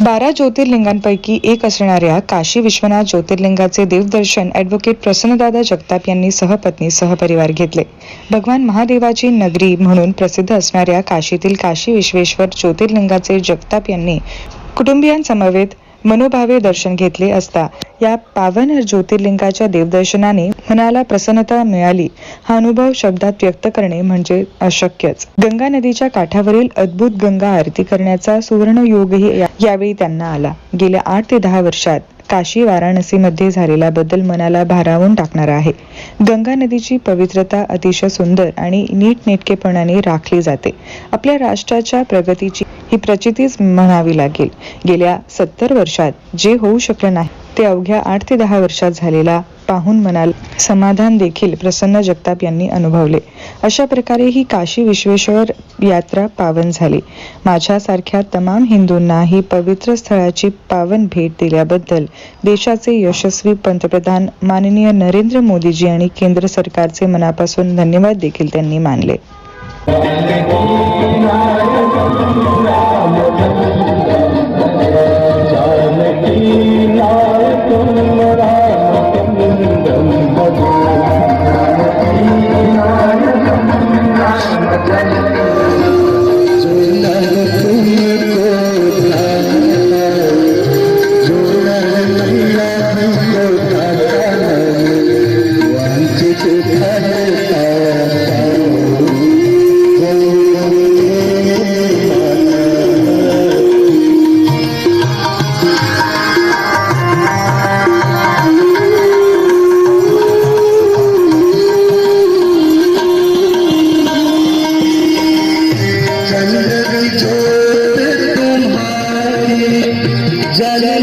बारा ज्योतिर्लिंगांपैकी एक असणाऱ्या काशी विश्वनाथ ज्योतिर्लिंगाचे देवदर्शन ॲडव्होकेट प्रसन्नदादा जगताप यांनी सहपत्नी सहपरिवार घेतले. भगवान महादेवाची नगरी म्हणून प्रसिद्ध असणाऱ्या काशीतील काशी विश्वेश्वर ज्योतिर्लिंगाचे जगताप यांनी कुटुंबियांसमवेत मनोभावे दर्शन घेतले असता या पावन ज्योतिर्लिंगाच्या देवदर्शनाने मनाला प्रसन्नता मिळाली. हा अनुभव शब्दात व्यक्त करणे म्हणजे अशक्यच. गंगा नदीच्या काठावरील अद्भुत गंगा आरती करण्याचा सुवर्ण योगही यावेळी त्यांना आला. गेल्या आठ ते दहा वर्षात काशी वाराणसीमध्ये झालेला बदल मनाला भारावून टाकणार आहे. गंगा नदीची पवित्रता अतिशय सुंदर आणि नीटनेटकेपणाने राखली जाते. आपल्या राष्ट्राच्या प्रगतीची ही प्रचितीच म्हणावी लागेल. गेल्या सत्तर वर्षात जे होऊ शकलं नाही ते अवघ्या आठ ते दहा वर्षात झालेला पाहून मनाल समाधान देखील प्रसन्न जगताप यांनी अनुभवले. अशा प्रकारे ही काशी विश्वेश्वर यात्रा पावन झाली. माझ्यासारख्या तमाम हिंदूंना ही पवित्र स्थळाची पावन भेट दिल्याबद्दल देशाचे यशस्वी पंतप्रधान माननीय नरेंद्र मोदीजी आणि केंद्र सरकारचे मनापासून धन्यवाद देखील त्यांनी मानले.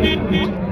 Nee, nee, nee.